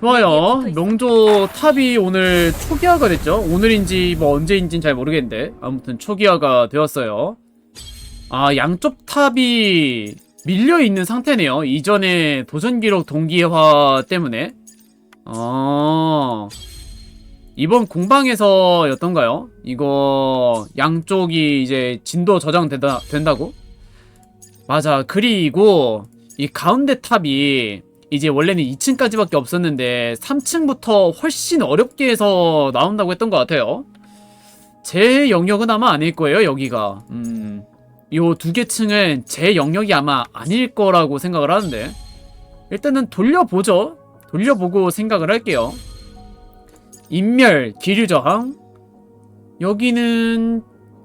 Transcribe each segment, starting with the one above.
좋아요. 롱조 탑이 오늘 초기화가 됐죠. 오늘인지 뭐 언제인지는 잘 모르겠는데 아무튼 초기화가 되었어요. 아 양쪽 탑이 밀려 있는 상태네요. 이전에 도전 기록 동기화 때문에. 아 이번 공방에서였던가요? 이거 양쪽이 이제 진도 저장된다 된다고? 맞아. 그리고 이 가운데 탑이 이제 원래는 2층까지밖에 없었는데 3층부터 훨씬 어렵게 해서 나온다고 했던 것 같아요. 제 영역은 아마 아닐 거예요, 여기가. 음. 요 두 개 층은 제 영역이 아마 아닐 거라고 생각을 하는데. 일단은 돌려보죠. 돌려보고 생각을 할게요. 인멸, 기류 저항. 여기는,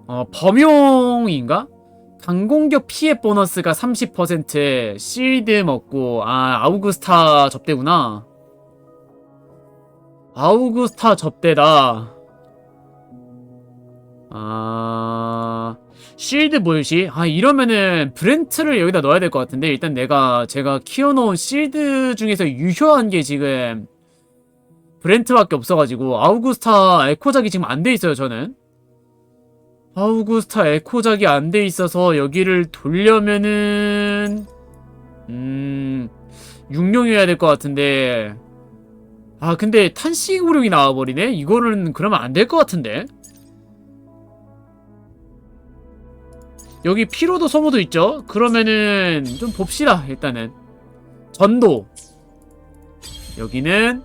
어, 범용인가? 강공격 피해 보너스가 30% 실드 먹고 아 아우구스타 접대구나. 아우구스타 접대다. 아 실드 보유시? 아 이러면은 브렌트를 여기다 넣어야 될 것 같은데 일단 내가 제가 키워놓은 실드 중에서 유효한 게 지금 브렌트밖에 없어가지고 아우구스타 에코작이 지금 안 돼 있어요 저는 아우구스타 에코작이 안 돼 있어서 여기를 돌려면은 음 육룡이어야 될 것 같은데. 아 근데 탄식 우룡이 나와버리네? 이거는 그러면 안 될 것 같은데? 여기 피로도 소모도 있죠? 그러면은 좀 봅시다 일단은. 전도. 여기는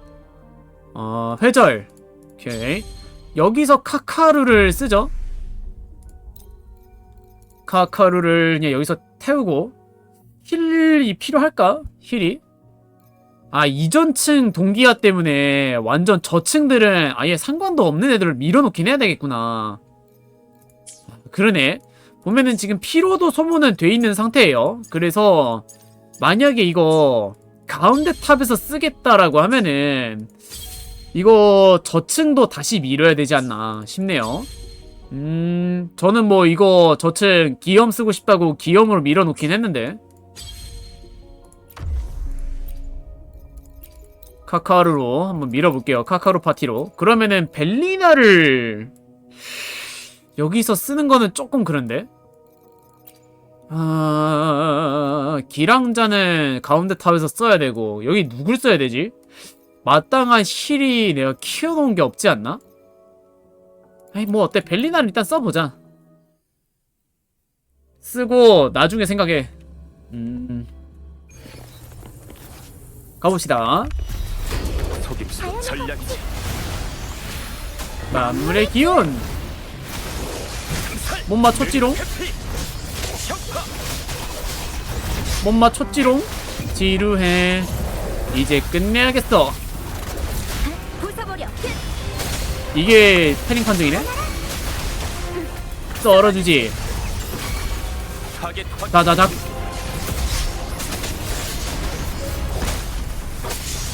어 회절. 오케이. 여기서 카카루를 쓰죠 카카루를 그냥 여기서 태우고 힐이 필요할까? 힐이? 아 이전층 동기화 때문에 완전 저층들은 아예 상관도 없는 애들을 밀어놓긴 해야 되겠구나 그러네 보면은 지금 피로도 소모는 돼 있는 상태예요 그래서 만약에 이거 가운데 탑에서 쓰겠다라고 하면은 이거 저층도 다시 밀어야 되지 않나 싶네요 음, 저는 뭐 이거 저층 기염 쓰고 싶다고 기염으로 밀어놓긴 했는데. 카카루로 한번 밀어볼게요. 카카루 파티로. 그러면은 벨리나를 여기서 쓰는 거는 조금 그런데. 아, 기랑자는 가운데 탑에서 써야 되고 여기 누굴 써야 되지? 마땅한 힐이 내가 키워놓은 게 없지 않나? 아니 뭐 어때? 벨리나를 일단 써보자. 쓰고 나중에 생각해. 음. 가봅시다. 속임수 전략이지. 만물의 기운! 못 맞췄지롱? 해피 혁파 못 맞췄지롱? 지루해. 이제 끝내야겠어 이게 패링 판정이네? 썰어주지. 다다닥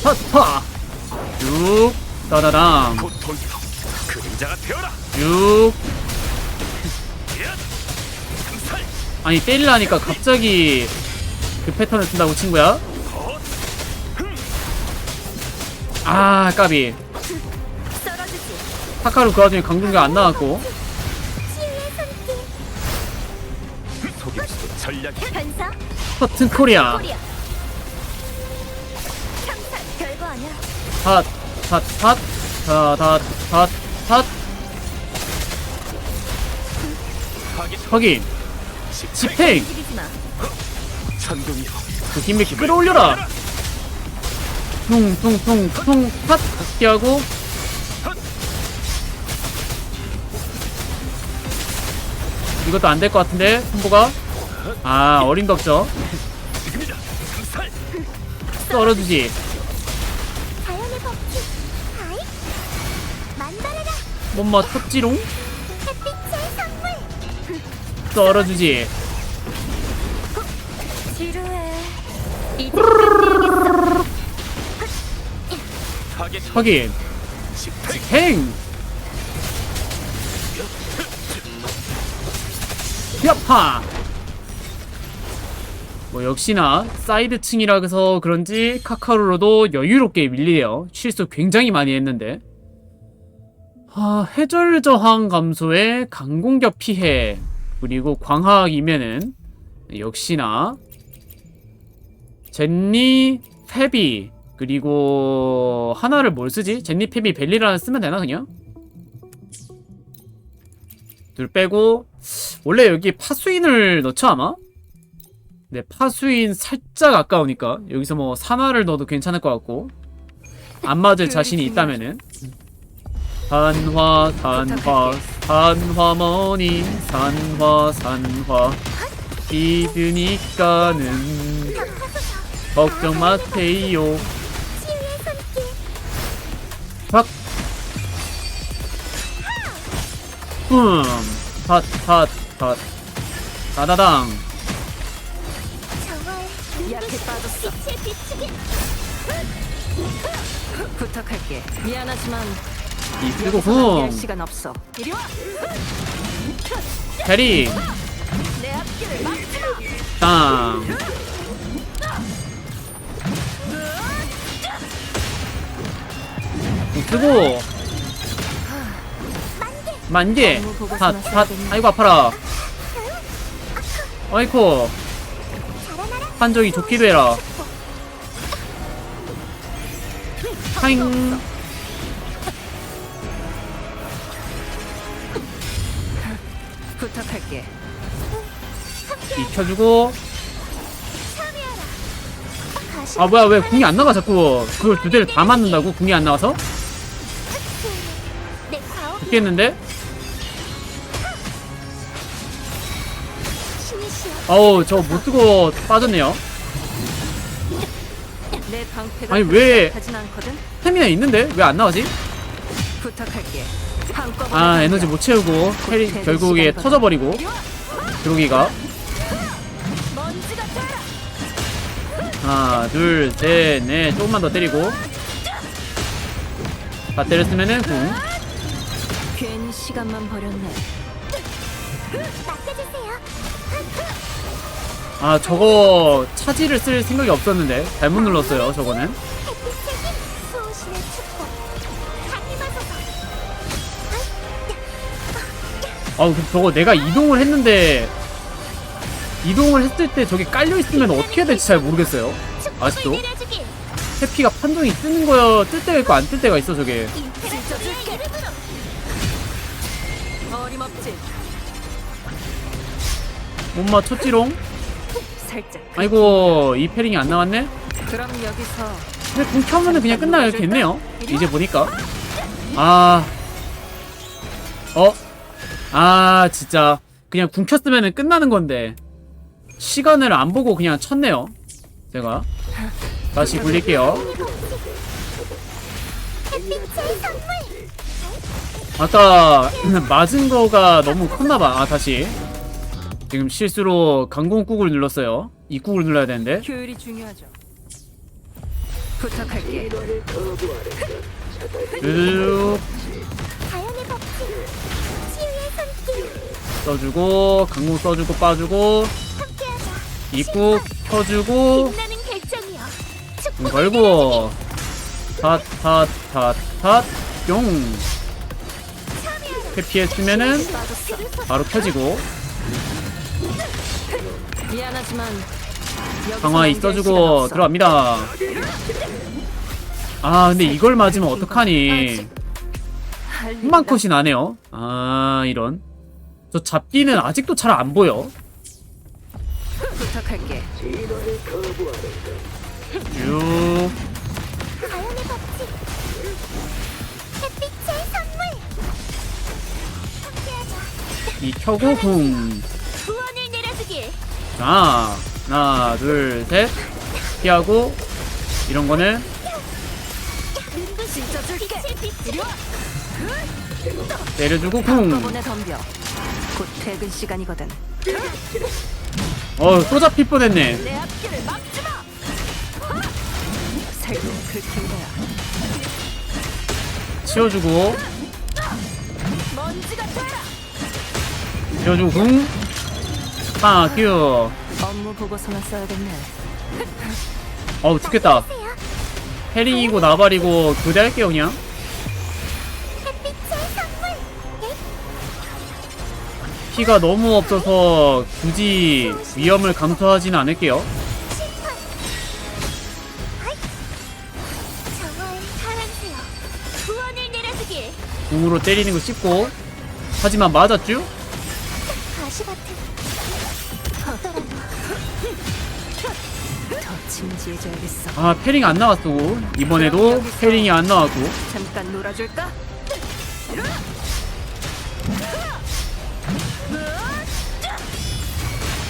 파파 쭉 따다당. 상살. 아니 때리려니까 갑자기 그 패턴을 쓴다고 친구야? 더아 까비. 카카루 그 와중에 강중가 안 나왔고 치유의 손길. 속임수 전략이 변사. 커튼 코리아 코리아. 참사. 별거 아니야. 핫핫핫핫핫핫핫 타겟 확인 집행 움직이지 마. 천둥이여 그 힘을 끌어올려라 퉁퉁퉁퉁 핫 어떻게 하고 이것도 안 될 것 같은데 손보가 아 어림도 없죠 지금이다 상살 썰어주지 자연의 법칙. 아이. 만발해라. 못 맞췄지롱 햇빛의 선물. 썰어주지 지루해. 이제 타겟 확인 집행 행 야파 뭐 역시나 사이드층이라 해서 그런지 카카로로도 여유롭게 밀리네요. 실수 굉장히 많이 했는데. 아, 해절 저항 감소에 강공격 피해 그리고 광학이면은 역시나 젠니 페비 그리고 하나를 뭘 쓰지? 젠니 페비 벨리라는 쓰면 되나 그냥? 둘 빼고 원래 여기 파수인을 넣죠 아마? 네 파수인 살짝 아까우니까 여기서 뭐 산화를 넣어도 괜찮을 것 같고 안 맞을 자신이 있다면은 산화 산화 산화머니 산화 산화 믿으니까는 걱정 마세요. 확 뿜! 핫, 핫, 핫. 다다당. 정월. 약해 빠졌어. 빛을 비추게. 부탁할게. 미안하지만 이 그리고 여기서 붐. 할 시간 없어. 이리 와. 캐리. 내 앞길을 막지 마. 땅. 쓰고. 만개. 핫, 핫. 아이고, 아파라. 어이코. 판정이 좋기도 해라. 타잉. 부탁할게. 익혀주고. 아, 뭐야, 왜 궁이 안 나가, 자꾸. 그걸 두 대를 다 맞는다고? 궁이 안 나와서? 죽겠는데? 어우, 저 못 쓰고 빠졌네요. 아니, 왜-. 스태미나 있는데? 왜 안. 한꺼번에 아. 에너지 못 채우고, 캐리, 결국에 터져버리고. 드로기가. 하나, 둘, 셋, 넷, 조금만 더 때리고. 다 때렸으면은 궁. 괜히 시간만 버렸네. 아, 저거 차지를 쓸 생각이 없었는데. 잘못 눌렀어요, 저거는. 아우, 그 저거 내가 이동을 했는데, 이동을 했을 때 저기 깔려있으면 어떻게 해야 될지 잘 모르겠어요. 아직도? 해피가 판정이 뜨는 거야, 뜰 때가 있고 안 뜰 때가 있어, 저게. 못 맞췄지롱? 살짝. 아이고, 이 패링이 안 나왔네? 그럼 여기서 근데 궁 켜면은 그냥 끝나겠네요. 이제 보니까. 아. 어? 아, 진짜. 그냥 궁 켰으면은 끝나는 건데. 시간을 안 보고 그냥 쳤네요. 제가. 다시 굴릴게요. 아까 맞은 거가 너무 컸나봐. 아, 다시. 지금 실수로 강공꾹을 눌렀어요. 이 꾹을 눌러야 되는데. 효율이 중요하죠. 부탁할게. 쭉 자연의 법칙. 치유의 손길. 써주고, 강공 써주고, 빠주고, 함께하자. 입구 켜주고, 빛나는 결정이여. 음, 축복을 걸고 탓탓탓탓 뿅 회피했으면은. 바로 켜지고 미안하지만 강화 있어주고. 들어갑니다 아 근데 이걸 맞으면 어떡하니. 한방 컷이 나네요 아 이런 저 잡기는 아직도 잘 안 보여 부탁할게. 쭉 자연의 법칙. 햇빛의 선물. 함께하자. 이 켜고 내려주길. 자, 하나, 둘, 셋. 피하고, 이런 거는. 내려주고, 시간이거든. 어, 또 잡힐 뻔했네. 치워주고. 치워주고, 궁. 아, 큐. 업무 보고서만 써야겠네. 어우 죽겠다 해링이고 나발이고 교대할게요 그냥 선물. 피가 너무 없어서 굳이 위험을 감수하지는 않을게요. 궁으로 때리는 거 씹고 하지만 맞았쥬? 같은. 더 진지해져야겠어. 아 패링 안 나왔어 이번에도 패링이 안 나왔고 잠깐 놀아줄까?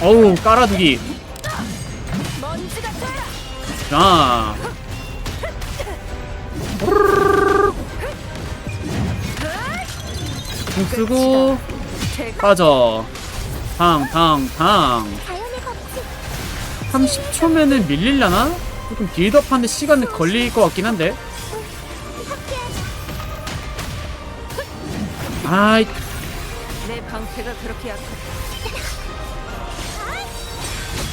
어우 깔아두기 먼지가. 자궁 쓰고 빠져 탕 탕탕 자연의 법칙. 30초면은 밀릴라나? 조금 빌드업하는데 시간 걸릴 것 같긴 한데 아이 내 방패가 그렇게 약해.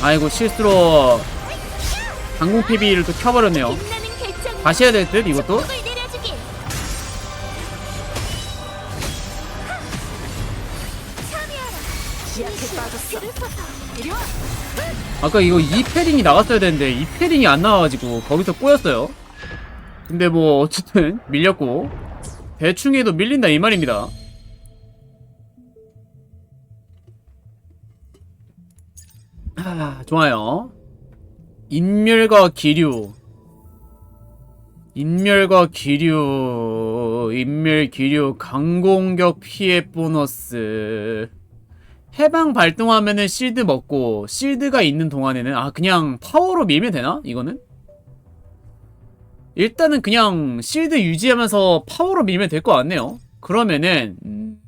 아이고 실수로 항공 PB를 또 켜버렸네요. 다시 해야 될 듯 이것도 아까 이거 이 패링이 나갔어야 되는데 이 패링이 안 나와가지고 거기서 꼬였어요. 근데 뭐 어쨌든 밀렸고 대충 해도 밀린다 이 말입니다. 아 좋아요. 인멸과 기류. 인멸과 기류. 인멸 기류 강공격 피해 보너스 해방 발동하면은 실드 먹고 실드가 있는 동안에는 아 그냥 파워로 밀면 되나? 이거는? 일단은 그냥 실드 유지하면서 파워로 밀면 될 것 같네요. 그러면은 음,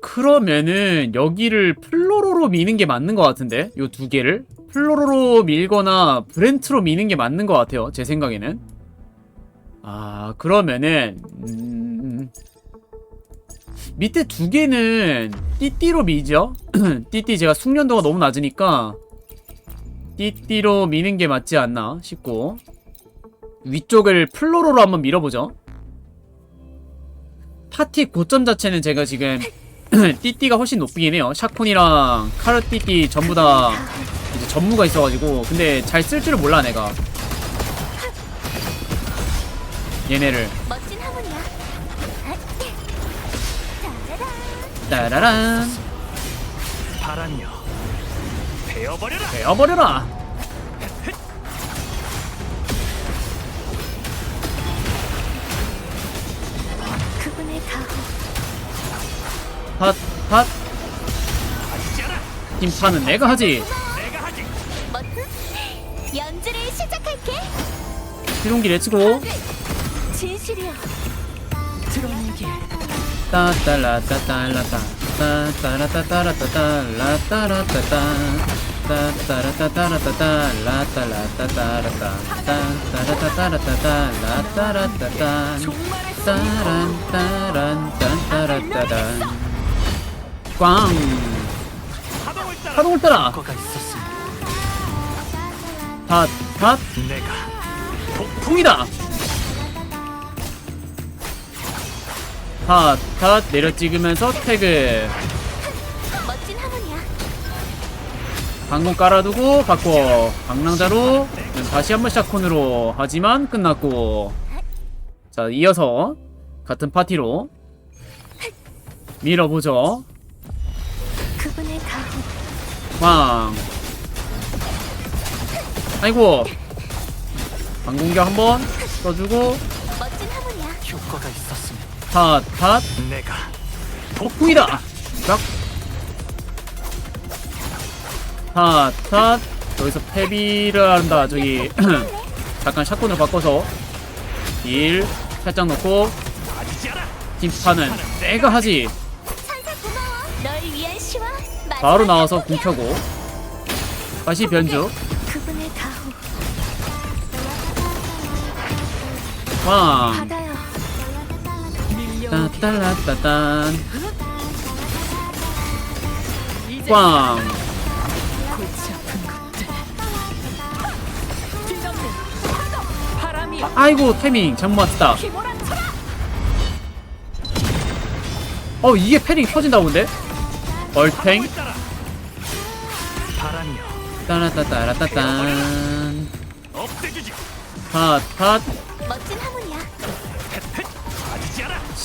그러면은 여기를 플로로로 미는 게 맞는 것 같은데 요 두 개를 플로로로 밀거나 브렌트로 미는 게 맞는 것 같아요. 제 생각에는 아 그러면은 음, 밑에 두 개는 띠띠로 미죠? 띠띠 제가 숙련도가 너무 낮으니까 띠띠로 미는 게 맞지 않나 싶고 위쪽을 플로로로 한번 밀어보죠. 파티 고점 자체는 제가 지금 띠띠가 훨씬 높긴 해요. 샤콘이랑 카르 띠띠 전부 다 이제 전무가 있어가지고 근데 잘 쓸 줄을 몰라 내가. 얘네를 따라란. 바람이여 베어버려라. 베어버려라. 그분의 가호. 핫핫 팀파는 내가 하지. 내가 하지. 연주를 시작할게. 필용기 레츠고 따따라따따라따 따따라따따라따따라따라따따 따따라따따라따따라따라따따라따 따따라따따라따따라따따라따 종말의 따란 따란 딴따라따단 꽝 파동을 따라 파동을 따라 거가 있었으니 핫핫 내가 풍이다 핫 핫 내려 찍으면서 태그. 방공 깔아두고 바꿔. 방랑자로. 다시 한번 샷콘으로. 하지만 끝났고. 자 이어서 같은 파티로 밀어보죠. 왕. 아이고. 방공격 한번 써주고 있었으면 핫핫 내가 폭풍이다. 쫙 핫핫 여기서 패비를 한다 저기. 잠깐 샷건으로 바꿔서. 일 살짝 넣고. 팀파는 내가 하지. 바로 나와서 궁 켜고. 다시 변주 그 따따라따딴 꽝. 아, 아이고 타이밍. 잘못 휘몰아쳐라. 어 이게 패링 터진다 본데? 얼탱? 따라. 따라따따라따딴 없애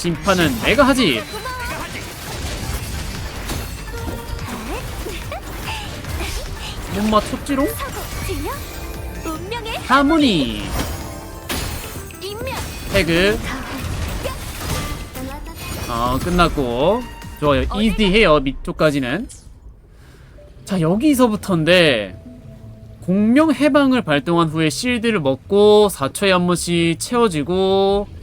심판은 내가 하지. 못 맞췄지롱? 하모니. 태그. 어 끝났고. 좋아요. 이지해요 밑쪽까지는. 자 여기서부터인데 공명 해방을 발동한 후에 실드를 먹고 4초에 한 번씩 채워지고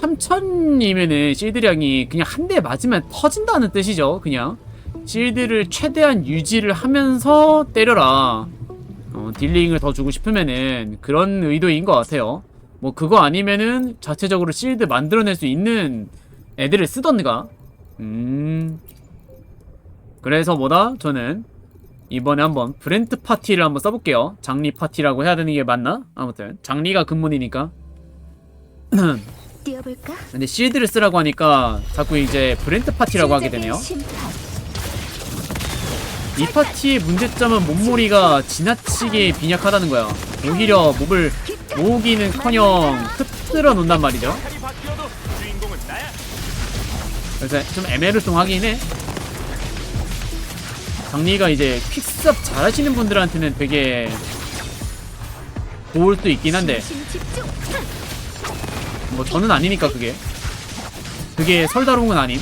3000이면은 실드량이 그냥 한 대 맞으면 터진다는 뜻이죠 그냥. 실드를 최대한 유지를 하면서 때려라. 어, 딜링을 더 주고 싶으면은 그런 의도인 것 같아요. 뭐 그거 아니면은 자체적으로 실드 만들어낼 수 있는 애들을 쓰던가. 음. 그래서 뭐다? 저는 이번에 한번 브랜트 파티를 한번 써볼게요. 장리 파티라고 해야 되는 게 맞나? 아무튼. 장리가 근본이니까 뛰어볼까? 근데 실드를 쓰라고 하니까 자꾸 이제 브랜트 파티라고 하게 되네요. 이 파티의 문제점은 몸무리가 지나치게 빈약하다는 거야 오히려 몹을 모으기는커녕 흩뜨려 놓는단 말이죠. 그래서 좀 애매르송하긴 해. 장리가 이제 퀵스업 잘하시는 분들한테는 되게 좋을 수도 있긴 한데. 뭐 저는 아니니까 그게 그게 건 아님.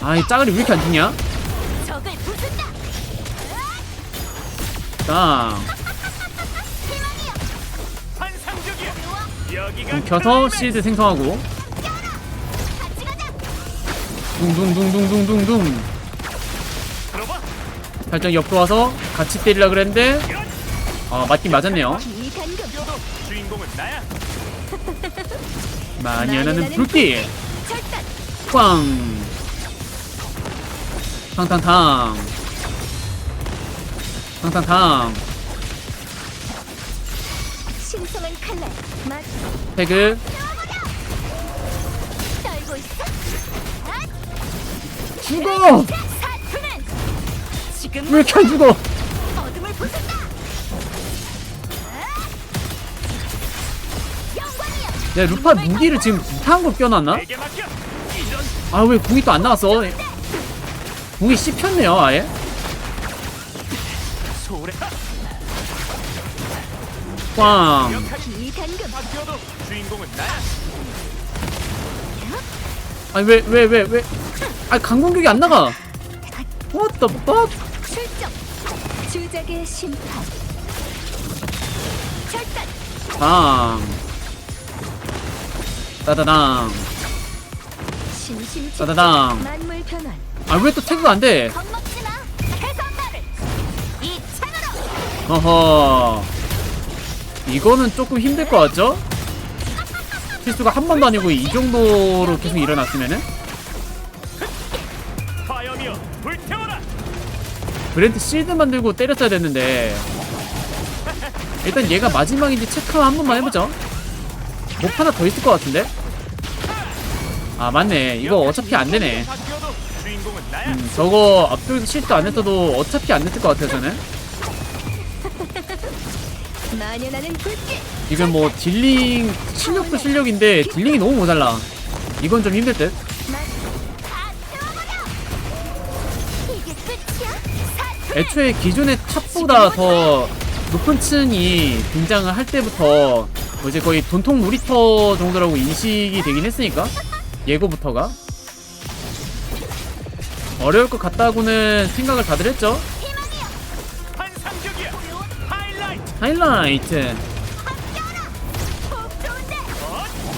아이 짜글이 왜 이렇게 안 죽냐? 땅. 여기가 켜서. 실드 생성하고. 둥둥둥둥둥둥둥. 살짝 옆으로 와서 같이 때리려 그랬는데 아 맞긴 맞았네요. 나야. 마녀는 불길. 꽝 탕탕탕 탕탕탕 신성한 칼날. 맛. 태그 떨고 있어. 죽어 지금 왜 이렇게 안 죽어 어둠을 야 루파 무기를 지금 이상한 걸 껴놨나? 아 왜 궁이 또 안 나왔어 궁이 씹혔네요 아예. 꽝. 아니 왜 왜 왜 왜 아 강공격이 안 나가 What the fuck 출 따다당. 따다당 만물 변환. 아 왜 또 태그가 안돼. 어허 이거는 조금 힘들 것 같죠? 실수가 한 번도 아니고 이 정도로 계속 일어났으면은. 브랜트 실드 만들고 때렸어야 됐는데 일단 얘가 마지막인지 체크 한 번만 해보죠 목 하나 더 있을 것 같은데? 아 맞네 이거 어차피 안 되네 바뀌어도 주인공은 나야. 음, 저거 앞쪽에서 실드 안 했어도 어차피 안 됐을 것 같아요 저는. 지금 뭐 딜링 실력도 실력인데 딜링이 너무 모자라 이건 좀 힘들 듯. 애초에 기존의 탑보다 더 높은 층이 등장을 할 때부터 뭐 이제 거의 돈통 놀이터 정도라고 인식이 되긴 했으니까 예고부터가 어려울 것 같다고는 생각을 다들 했죠. 하이라이트.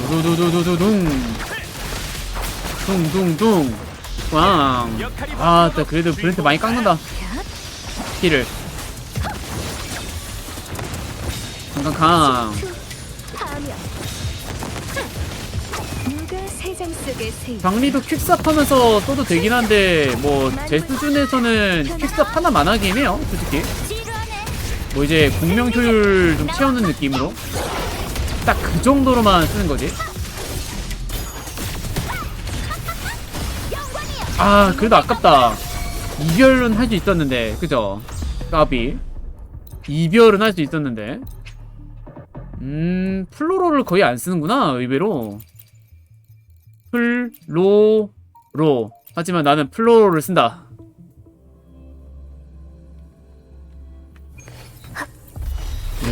두두두두두둥 둥둥둥 아, 바뀌어도 또 그래도 브랜트 많이 깎는다. 힐을. 강강강. 속의 세 장리도 퀵삽 하면서 써도 되긴 한데 뭐 제 수준에서는 퀵삽 하나만 하긴 해요 솔직히. 뭐 이제 공명 효율 좀 채우는 느낌으로. 딱 그 정도로만 쓰는 거지. 아 그래도 아깝다. 이별은 할 수 있었는데 그죠? 까비. 이별은 할 수 있었는데. 음 플로로를 거의 안 쓰는구나 의외로 플로로. 하지만 나는 플로로를 쓴다.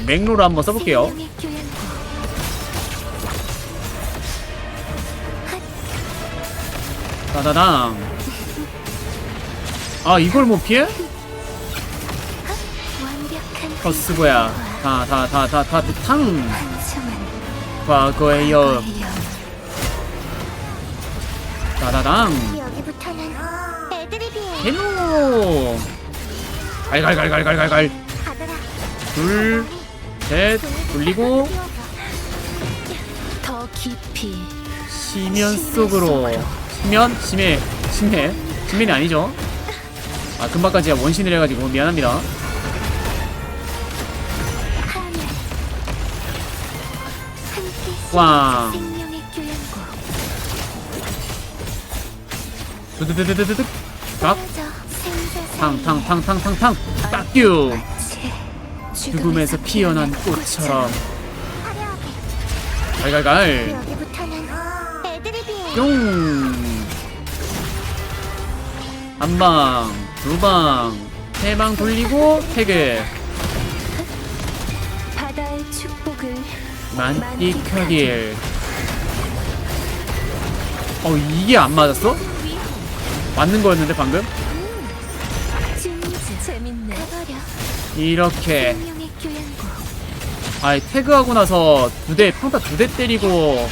맥로를 한번 써볼게요. 따다당 아 이걸 못 피해? 커스고야. 다 다 다 다 다탕. 한숨은 과거의 여 따다당. 여기부터는 애드립이에요 헬로 갈갈갈갈갈갈갈. 가더라. 둘셋 돌리고. 더 깊이 시면 속으로. 시면? 심해. 심해. 심해는 아니죠. 아 금방까지 원신을 해가지고 미안합니다. 하늘 함께 꽝 두두두두두두 생사사이 탕탕탕탕탕탕. 마치 죽음에서 피어난 꽃처럼. 갈갈갈. 뿅. 한방 두방 세 방 돌리고 태그 만끽하길. 어 이게 안 맞았어? 맞는 거였는데 방금? 재밌네 이렇게. 아이 태그하고 나서 두 대 평타 두 대 때리고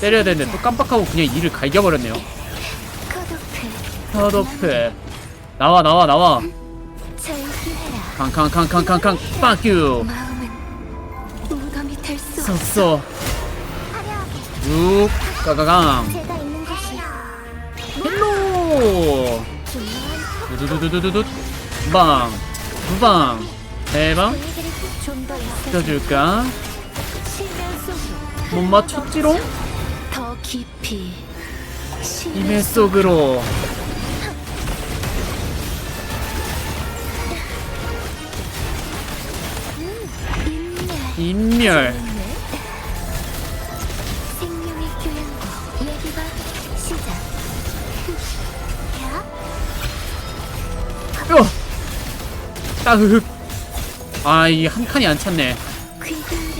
때려야 되는데 또 깜빡하고 그냥 이를 갈겨버렸네요. 컷오프. 나와 나와 나와. 캉캉캉캉캉캉. 썼어 화려하게 쭉 까가강 두두두두두두 방 두방 세방 분위기를 좀더 있어 껴줄까? 실면 속으로? 못 맞췄지롱 더 깊이 임해 속으로. 인멸 따흑 아이 한 칸이 안 찼네.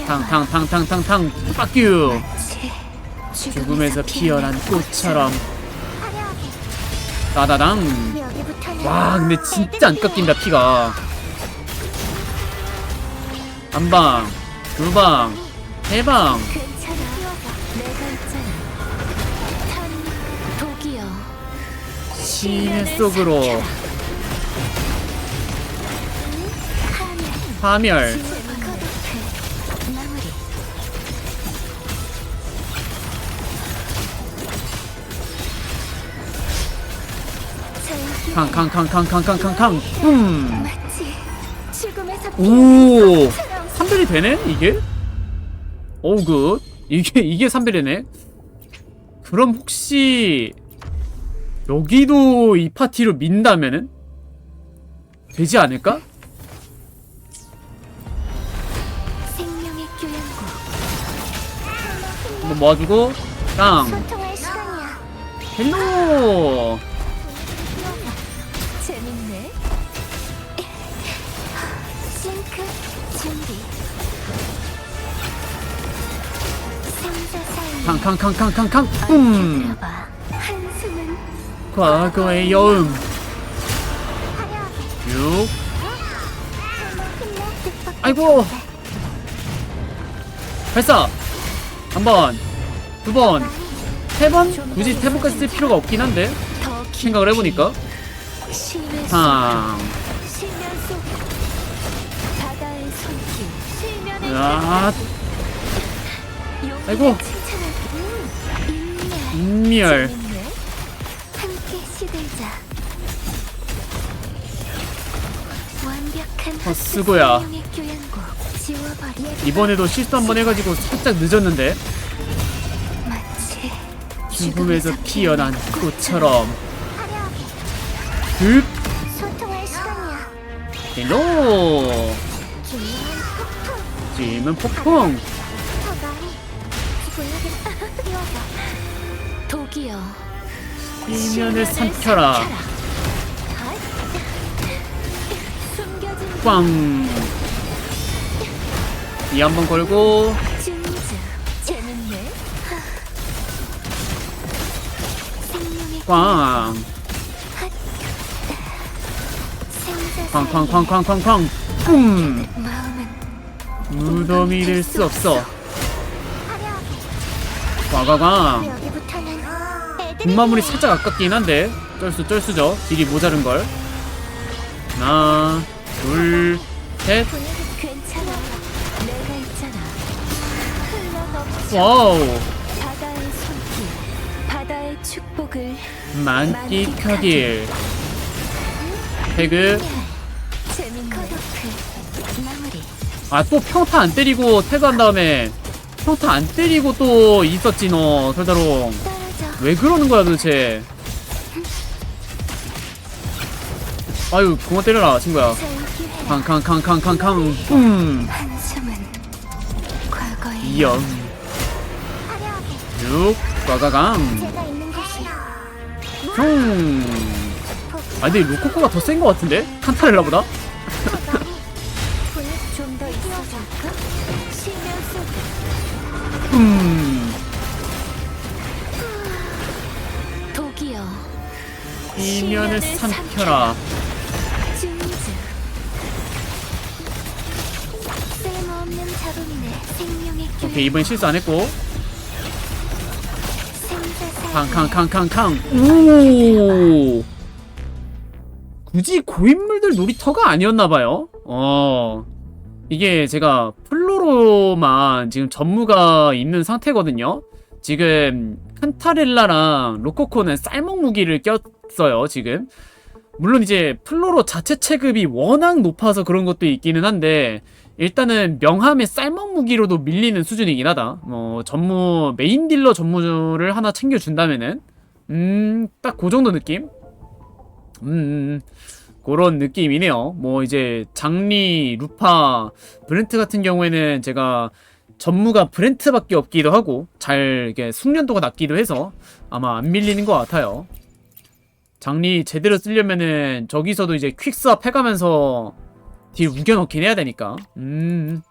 탕탕탕탕탕탕. 마치 죽음에서 피어난 꽃처럼. 따다당. 와 근데 진짜 안 깎인다 피가. 한방 두방 세방. 심해 속으로 파멸 컷오프 마무리 절규 캉캉캉캉캉캉캉 음. 오 3별이 되네 이게? 오우 굿 이게 이게 3별이네 그럼 혹시 여기도 이 파티로 민다면은 되지 않을까? 한번 모아주고 땅. 소통할 시간이야. 헬로! 재밌네. 싱크 준비. 상자 사이 캉캉캉캉캉캉. 음. 들어봐 한숨은 과거의 여음 화려하게. 6 힘내 뜻밖의 아이고. 발사! 한번 두 번. 세 번? 굳이 세 번까지 쓸 필요가 없긴 한데. 생각을 해보니까. 탕 으아 용기를 아이고. 인멸 어, 쓰고야. 이번에도 실수 한 번 해가지고 살짝 늦었는데 죽음에서 죽음에서 피어난 꽃처럼 득 소통할 시간이야. 폭풍. 찜은 폭풍. 독이여. 이면을 삼켜라 숨겨진 꽝. 이 한 번 걸고 꽝. 쾅쾅쾅쾅쾅쾅. 뿜. 무덤이 될 수 없어. 꽝꽝꽝. 군마물이 살짝 아깝긴 한데 쩔수 쩔수죠. 딜이 모자른 걸. 하나, 둘, 셋. 와우. 태그. 재밌네. 커덕크 마무리. 아또 평타 안 때리고 태그한 다음에 평타 안 때리고 또 있었지 너 설다롱. 왜 그러는 거야 도대체? 아유 그만 때려라 친구야. 과거의 이연. 화려하게 쭉. 과가강. 흉. 아 근데 루코코가 더센거 같은데? 쉬면 속 음. 이면을 삼켜라. 오케이 이번 실수 안 했고. 캉캉캉캉캉. 오. 굳이 고인물들 놀이터가 아니었나봐요. 어. 이게 제가 플로로만 지금 전무가 있는 상태거든요. 지금 칸타렐라랑 로코코는 쌀먹 무기를 꼈어요, 지금. 물론 이제 플로로 자체 체급이 워낙 높아서 그런 것도 있기는 한데 일단은 명함의 쌀먹 무기로도 밀리는 수준이긴 하다. 뭐 전무 메인 딜러 전무를 하나 챙겨준다면은 음딱 그 정도 느낌. 음 그런 느낌이네요. 뭐 이제 장리, 루파, 브렌트 같은 경우에는 제가 전무가 브렌트밖에 없기도 하고 잘 이게 숙련도가 낮기도 해서 아마 안 밀리는 것 같아요. 장리 제대로 쓰려면은 저기서도 이제 퀵스업 해가면서 딜 우겨넣긴 해야 되니까. 음.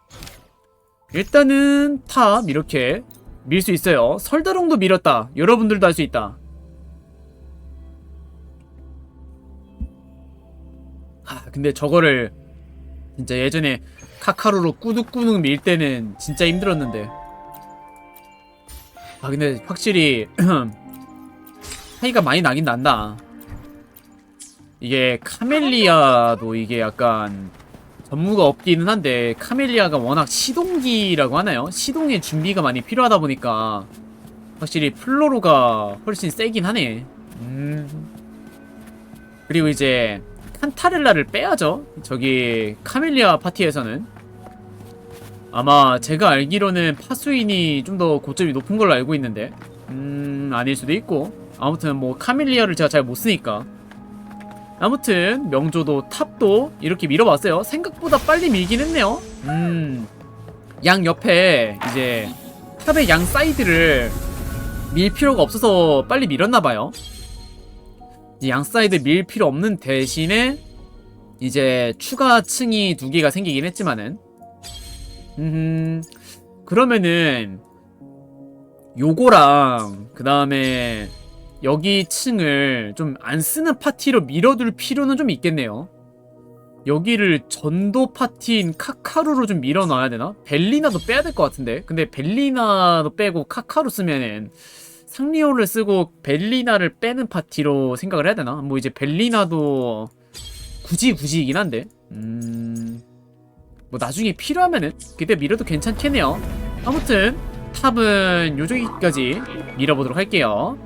일단은 탑 이렇게 밀 수 있어요. 설다롱도 밀었다. 여러분들도 할 수 있다. 아, 근데 저거를 진짜 예전에 카카로로 꾸둑꾸둑 밀 때는 진짜 힘들었는데. 아, 근데 확실히 차이가 많이 나긴 난다. 이게 카멜리아도 이게 약간 전무가 없기는 한데 카멜리아가 워낙 시동기라고 하나요? 시동의 준비가 많이 필요하다 보니까 확실히 플로로가 훨씬 세긴 하네. 음. 그리고 이제 칸타렐라를 빼야죠. 저기 카멜리아 파티에서는 아마 제가 알기로는 파수인이 좀 더 고점이 높은 걸로 알고 있는데 음 아닐 수도 있고 아무튼 뭐 카멜리아를 제가 잘 못 쓰니까 아무튼 명조도 탑도 이렇게 밀어봤어요. 생각보다 빨리 밀긴 했네요. 음, 양 옆에 이제 탑의 양 사이드를 밀 필요가 없어서 빨리 밀었나봐요. 양 사이드 밀 필요 없는 대신에 이제 추가 층이 두 개가 생기긴 했지만은 음 그러면은 요거랑 그 다음에 여기 층을 좀 안 쓰는 파티로 밀어둘 필요는 좀 있겠네요. 여기를 전도 파티인 카카루로 좀 밀어놔야 되나? 벨리나도 빼야 될 것 같은데. 근데 벨리나도 빼고 카카루 쓰면은 상리오를 쓰고 벨리나를 빼는 파티로 생각을 해야 되나? 뭐 이제 벨리나도 굳이 굳이이긴 한데. 음. 뭐 나중에 필요하면은 그때 밀어도 괜찮겠네요. 아무튼 탑은 요정이까지 밀어보도록 할게요